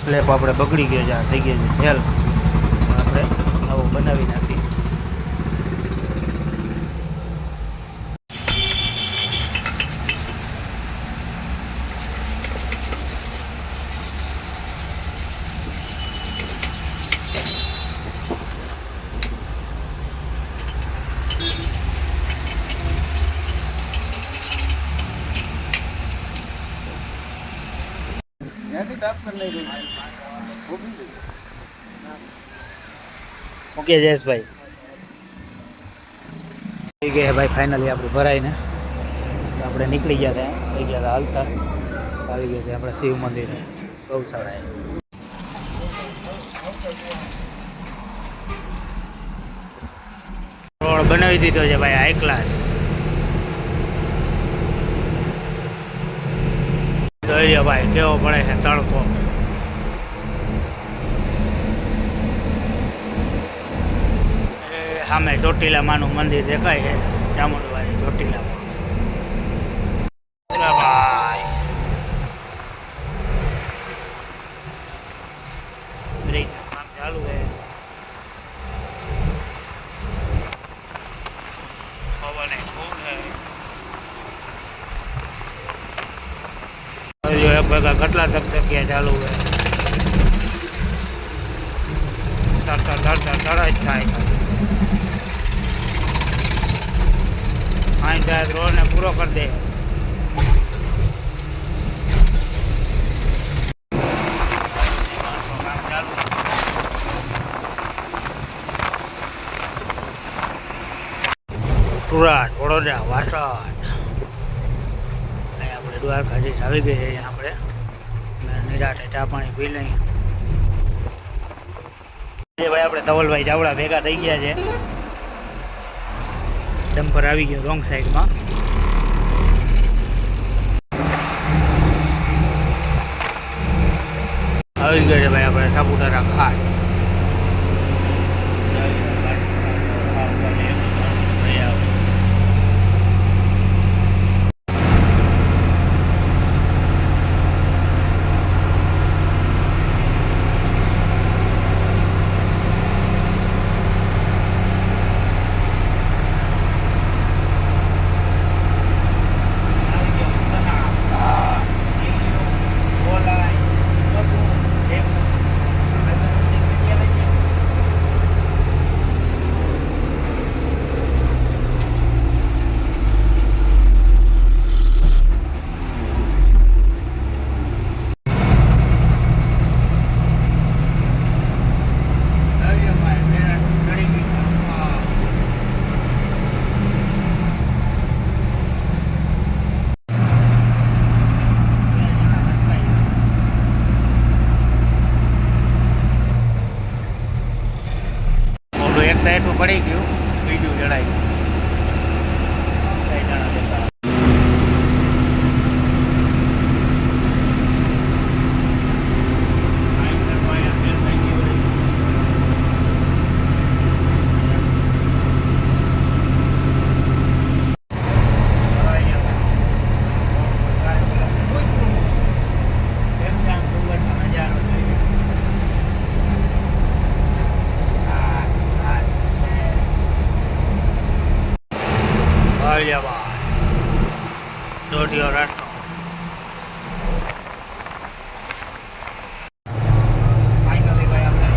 Slab આપણે બગડી ગયો છે આ થઈ ગયો છે ફેલ આપણે નવો બનાવી નાખીએ. ઓકે, જયેશભાઈ. થઈ ગયા ભાઈ ફાઇનલી આપણે ભરાઈને. આપણે નીકળી ગયા હતા થઈ ગયા હતા હાલતા. આવી ગયા આપણે શિવ મંદિર, ગૌશાળાએ. રોડ બનાવી દીધો છે ભાઈ હાઈ ક્લાસ ભાઈ, કેવો પડે છે તડકો એ સામે ચોટીલામાનું મંદિર દેખાય છે ચામુંડવાની ચોટીલામાં ઓલા ભાઈ બ્રિજનું કામ ચાલુ છે પવન એ ખૂબ છે હજુ એક ભેગા કેટલા ધકધકિયા ચાલુ છે તરતા તરતા તરત થાય અહીં જાય રોડ પૂરો કરી દે. સુરત, વડોદરા, વાસણ. અહીં આપણે દ્વારકાધીશ આવી ગઈ છે આપણે. નિરાટે ચા પાણી પી લઈ. ભાઈ, આપણે ધવલભાઈ ચાવડા ભેગા થઈ ગયા છે. ડમ્પર આવી ગયો રોંગ સાઈડમાં. આવી ગયો છે ભાઈ આપણે સાપુતારા ઘાટ મોટું પડી ગયું બીજું જણાઈ ગયું કઈ જણા દેતા. નજારો જોઈએ દોઢિયો રસ્તો Finally ભાઈ આપણે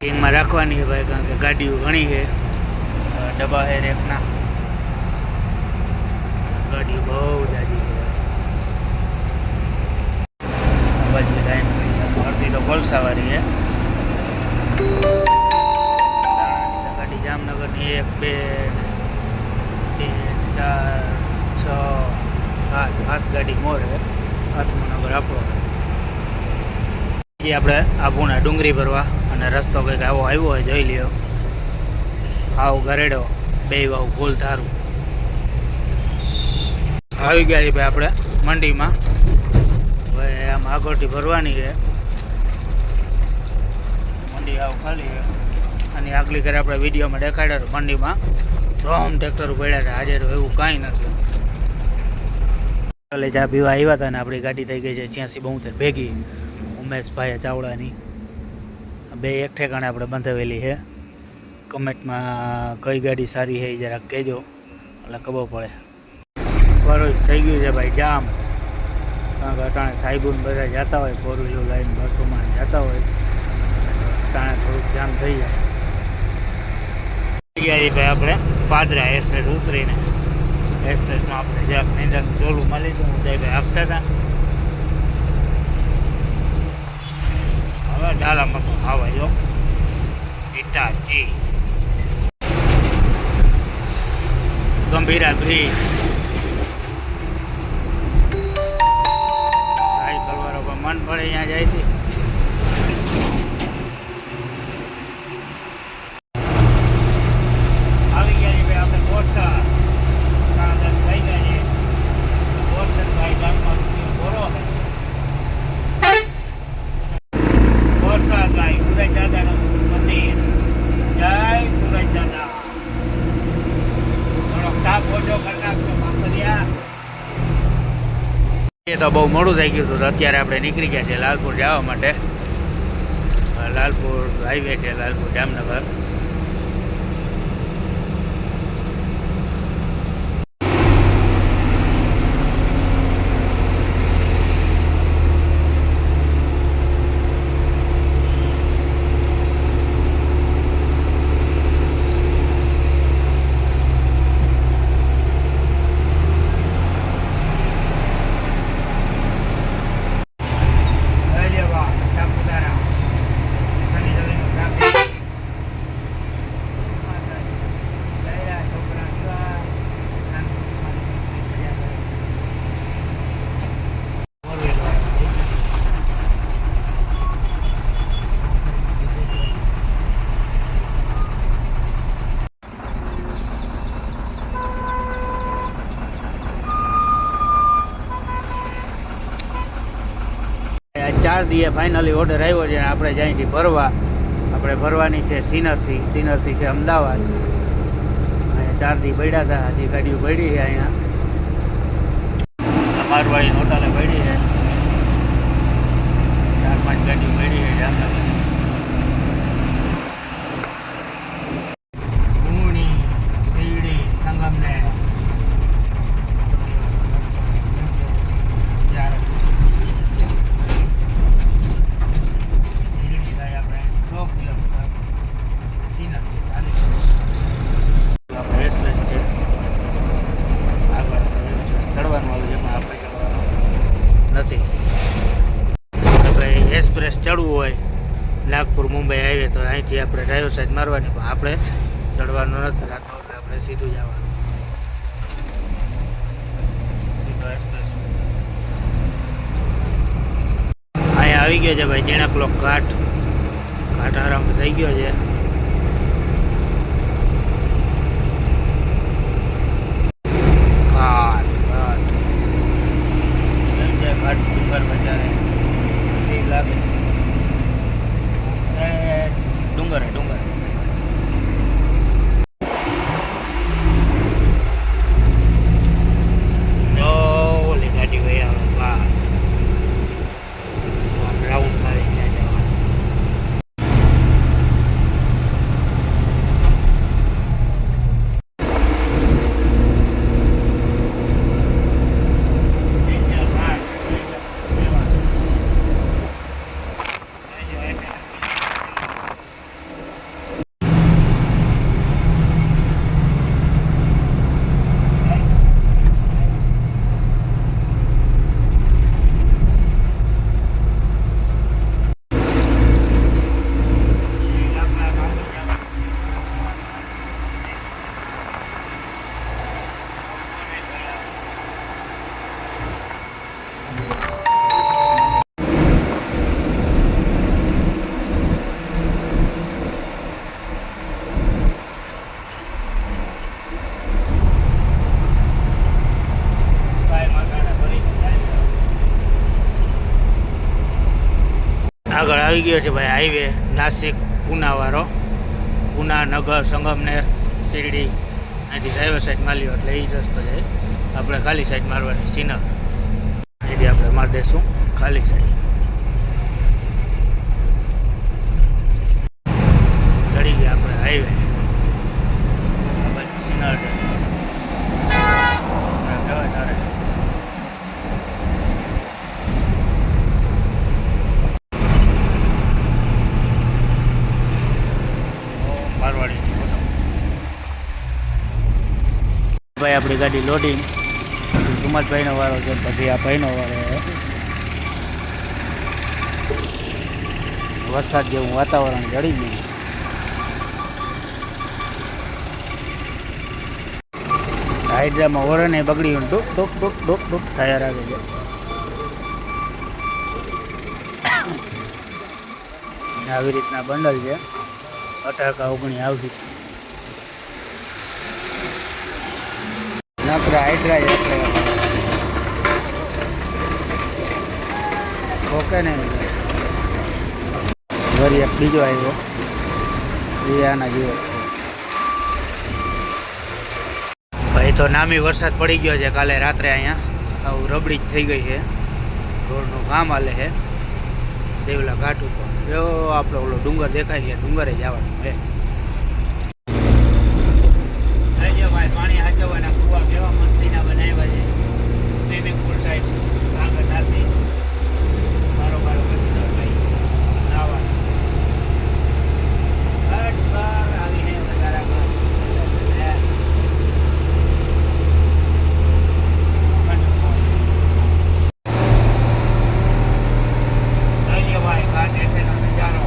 કિંગમાં રાખવાની છે ભાઈ કારણ કે ગાડીઓ ઘણી છે. અ, ડબ્બા છે રેકના. ગાડીઓ બહુ જાજી આ બાજુ લાઈન અડધી તો કોલસાવાળી છે. ગાડી જામનગરની એક, બે ચાર, છ, સાત સાત ગાડી મોર છે. આઠમો નંબર આપણો જે આપણે આબુના ડુંગળી ભરવા અને રસ્તો કંઈક આવો આવ્યો હોય જોઈ લ્યો. આવ ગરેડો બે વાવ ગોલ ધારું. આવી ગયા ભાઈ આપણે મંડીમાં. આમ આગળથી ભરવાની છે. મંડી આવ ખાલી છે. અને આગલી ઘરે આપણે વિડીયોમાં દેખાડ્યા તો મંડીમાં. ધોમ ટ્રેક્ટર પડ્યા હતા આજે એવું કાંઈ નથી. એટલે ચા પીવા આવ્યા હતા ને આપણી ગાડી થઈ ગઈ છે છ્યાસી બોતેર ભેગી. ઉમેશભાઈ ચાવડાની. બે એક ઠેકાણે આપણે બંધાવેલી છે. કમેન્ટમાં કઈ ગાડી સારી છે જરાક કહેજો. એટલે ખબર પડે. બરોબર થઈ ગયું છે ભાઈ જામ. કારણ કે અટાણે સાહેબોને બધા જતા હોય ફોર વ્હીલર લાઈન બસોમાં જતા હોય, અટાણે થોડુંક જામ થઈ જાય. ભાઈ આપણે પાદરા એક્સપ્રેસ ઉતરીને. એક્સપ્રેસમાં આપણે જરાક નિંદન ચોલું મળી હતું ભાઈ આપતા હતા હવે ડાલામાં તો આવે જો. Hitachi Gambhira bridge. પણ મન અહીંયા જાય છે આવી ગયા છીએ ભાઈ આપણે બોરસા સાડા દસ થઈ ગયા છે બોરસદભાઈ ગામમાં બોરો છે બોરસદભાઈ સુરજ દાદાનું મંદિર જય સુરજ દાદા થોડોક તાપ ઓછો કરી નાખજો કાંકરિયા એ તો બહુ મોડું થઈ ગયું હતું. અત્યારે આપણે નીકળી ગયા છે લાલપુર જવા માટે. લાલપુર હાઈવે છે, લાલપુર જામનગર. આ ફાઇનલી ઓર્ડર આવ્યો છે, આપણે જ્યાંથી ભરવા, આપણે ભરવાની છે સિનરથી સિનરથી છે અમદાવાદ. અહીંયા ચાર દી પડ્યા હતા, હજી ગાડીઓ પડી છે અહીંયા. મારવાડી હોટલે પડી છે. ચાર પાંચ ગાડીઓ પડી છે જામનગર પૂણી શિરડી સંગમને ચાર શિરડી થાય આપણે સો કિલોમીટર સિનરથી ચાલીસ આપણે એક્સપ્રેસ છે આગળ એક્સપ્રેસ ચડવાનું આવ્યું છે પણ આપણે ચડવાનું નથી આપણે એક્સપ્રેસ ચડવું હોય નાગપુર, મુંબઈ હાઈવે તો અહીંથી આપણે ડ્રાઈવર સાઈડ મારવાની, પણ આપણે ચડવાનું નથી રાખતો એટલે આપણે સીધું જવાનું. અહીંયા આવી ગયો છે ભાઈ જેણા ક્લોક ઘાટ ઘાટ આરામ થઈ ગયો છે ઘાટ ઘાટ એમ છે ઘાટ ડુંગર બજારે એ લાગે છે ડુંગર હે ડુંગર જો ઓલી ગાડી વહી આવે વાહ રાઉન્ડ મારી ત્યાં જવાનું આગળ આવી ગયો છે ભાઈ હાઈવે નાસિક પૂનાવાળો પૂના, નગર, સંગમનેર, શિરડી. અહીંથી ડ્રાઈવર સાઈડ માર્યો એટલે એ રસ્તો જાય આપણે ખાલી સાઈડ મારવાની, સિનર. અહીંથી આપણે મારી દઈશું ખાલી સાઈડ ચડી ગયા આપણે હાઈવે આ બાજુ સિનર છે. આ કહેવાય તારે મારવાડી ભાઈ આપણી ગાડી લોડિંગ. કુમારભાઈનો વારો છે, પછી આ ભાઈનો વારો વરસાદ જેવું વાતાવરણ જડી ગયું. એ બગડી ગયું ડુક ડુક ડુક ડુક ડુક થયા રાખે છે. આવી રીતના બંડલ છે. અઢારકા ઓગણી આવશે નકરા હાઈડ્રા ઓકે ને? વરી એક બીજો આવ્યો. એ આના જેવો છે. ભાઈ, તો નામી વરસાદ પડી ગયો છે કાલે રાત્રે અહીંયા. આવું રબડી જ થઈ ગઈ છે. રોડનું કામ હાલે છે. દેવલા ઘાટ ઉપર. જો આપણો ઓલો ડુંગર દેખાય છે, ડુંગરે જવાનું છે. પાણી કુવા કેવા મસ્તીના બનાવ્યા છે. સ્વિમિંગ પુલ ટાઈપ આગળ નાખી મારો મારો કરી ભાઈ નાવાનું ઘાટ પર આવીને નજારા કરો. જોઈએ ભાઈ ઘાટ હેઠળનો નજારો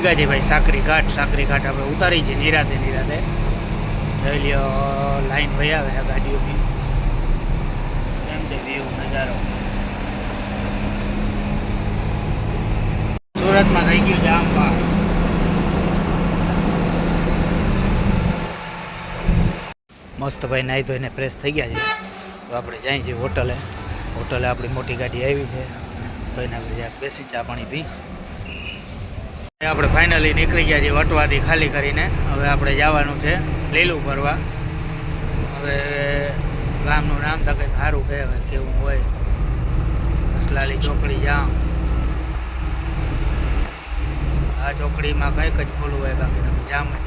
છે ભાઈ, સાકરી ઘાટ સાકરી ઘાટ આપણે ઉતારી છે નિરાતે નિરાતે. લ્યો, લાઈન ભાઈ આવે છે ગાડીઓની. કેમ છે નજારો? સુરતમાં થઈ ગયું જામ પાર. મસ્ત ભાઈ નાહી ધોઈને ફ્રેશ થઈ ગયા છે તો આપણે જઈએ છીએ હોટલે. હોટલે આપણી મોટી ગાડી આવી છે. તો એને આપણે બેસી ચા પાણી પી. આપણે ફાઇનલી નીકળી ગયા છીએ વટવાથી ખાલી કરીને. હવે આપણે જવાનું છે લીલું ભરવા. હવે ગામનું નામ તો કંઈક સારું કહેવાય કેવું હોય. અસલાલી ચોકડી જામ. આ ચોકડીમાં કંઈક જ ખોલું હોય બાકી તમે જામ જ.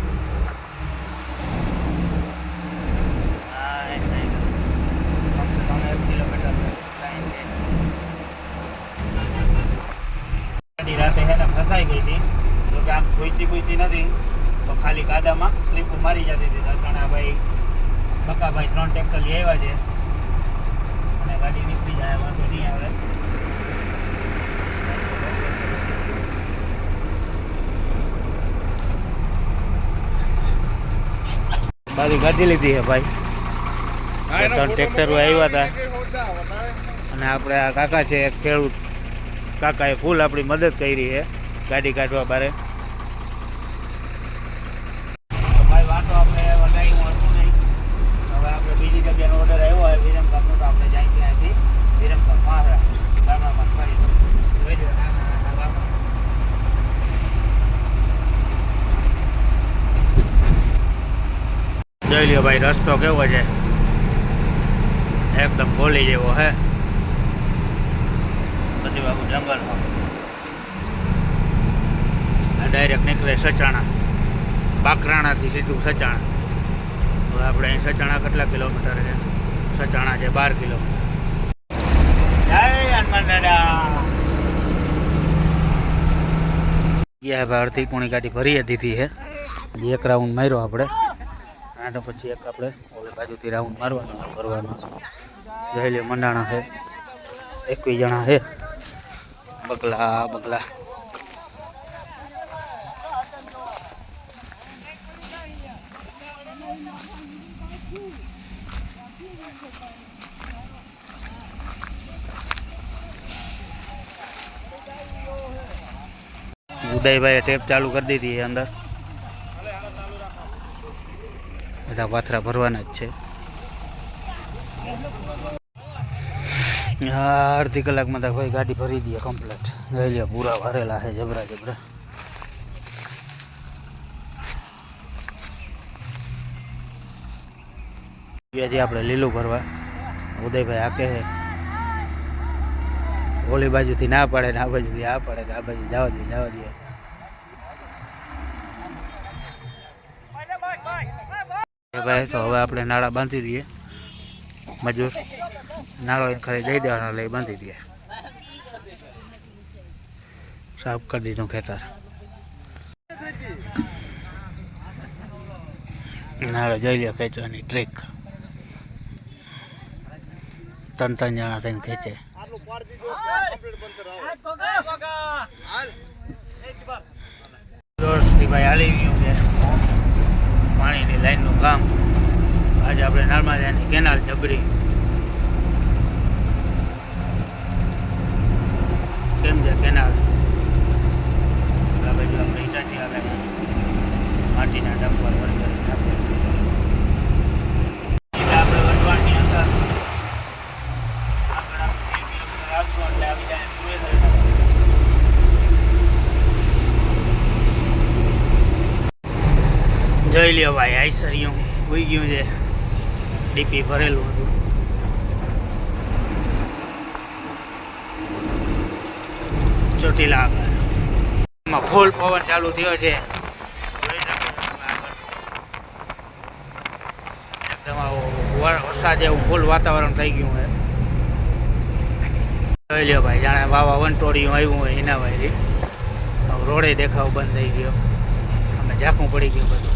રાતે હે ને ફસાઈ ગઈ હતી. કે આમ ભૂચી ભૂચી નથી તો ખાલી ગાદામાં સ્લીપ મારી જતી હતી. તો અટાણે ભાઈ બકાભાઈ ત્રણ ટેક્ટર લઈ આવ્યા છે. અને ગાડી નીકળી જાય વાંધો નહીં આવે. બારી ગાડી લીધી છે ભાઈ. ત્રણ ટ્રેક્ટરો આવ્યા હતા. અને આપણે આ કાકા છે એક ખેડૂત. કાકાએ ફૂલ આપણી મદદ કરી છે ગાડી કાઢવા બારે ભાઈ વાંધો આપણે વધારી મળતું નહીં હવે આપણે બીજી જગ્યાનો ઓર્ડર આવ્યો હોય વિરમગામનો તો આપણે જાય ત્યાંથી વિરમગામ મહારા ગામડામાં ફરી જોઈ લો નાના નાના ગામડા જોઈ ભાઈ, રસ્તો કેવો છે? એકદમ ગોલી જેવો હે. બધી બાબુ જંગલમાં. ડાયરેક્ટ નીકળે સચાણા. બાકરાણાથી સીધું સચાણા. હવે આપણે અહીં સચાણા કેટલા કિલોમીટર છે? સચાણા છે બાર કિલોમીટર. જય હનુમાન ગયા પોણી ગાડી ભરી દીધી છે એક રાઉન્ડ માર્યો આપણે. આનો પછી એક આપણે ઓલી બાજુથી રાઉન્ડ મારવાનો ભરવાનો. જોઈ લે મંડાણા છે. એકવીસ જણા છે. બગલા બગલા. ઉદયભાઈએ ટેપ ચાલુ કરી દીધી એ અંદર. બધા પાથરા ભરવાના જ છે. અડધી કલાકમાં તો ભાઈ ગાડી ભરી દઈએ કમ્પ્લેટ જોઈ પૂરા ભરેલા છે જબરા જબરા હજી આપણે લીલું ભરવા. ઉદયભાઈ આ છે. ઓલી બાજુથી ના પડે ને આ બાજુથી આ પડે આ બાજુ જવા દે જવા દે એ ભાઈ, તો હવે આપણે નાળા બાંધી દઈએ. મજૂર નાળો ખરે દઈ દેવાનો લઈ બાંધી દઈએ સાફ કરી દીધું ખેતર. નાળો જોઈ લે ખેંચવાની ટ્રીક ત્રણ ત્રણ જણા થઈને ખેંચે. જોરથી ભાઈ હાલી ગયું છે. પાણીની લાઈનનું કામ. આજે આપણે નર્મદાની કેનાલ જબરી. કેમ છે કેનાલ? આ બાજુ આપણે ઈટાચી આવે માટીના ડમ્પર વળી કરીને આપણે એટલે આપણે વઢવાણની અંદર આગળ આપણે બે કિલોમીટર રાખશું એટલે આવી જાય સુરેન્દ્રનગર જોઈ લ્યો ભાઈ આઈસરિયું ઉઈ ગયું છે. ડીપી ભરેલું હતું. ચોટીલા આગળ. ફૂલ પવન ચાલુ થયો છે. એકદમ વરસાદ એવું ફૂલ વાતાવરણ થઈ ગયું છે જોઈ લ્યો ભાઈ, જાણે વાવા વંટોળિયું આવ્યું હોય એના ભાઈ રોડે દેખાવ બંધ થઈ ગયો. અમે ઝાંખું પડી ગયું બધું.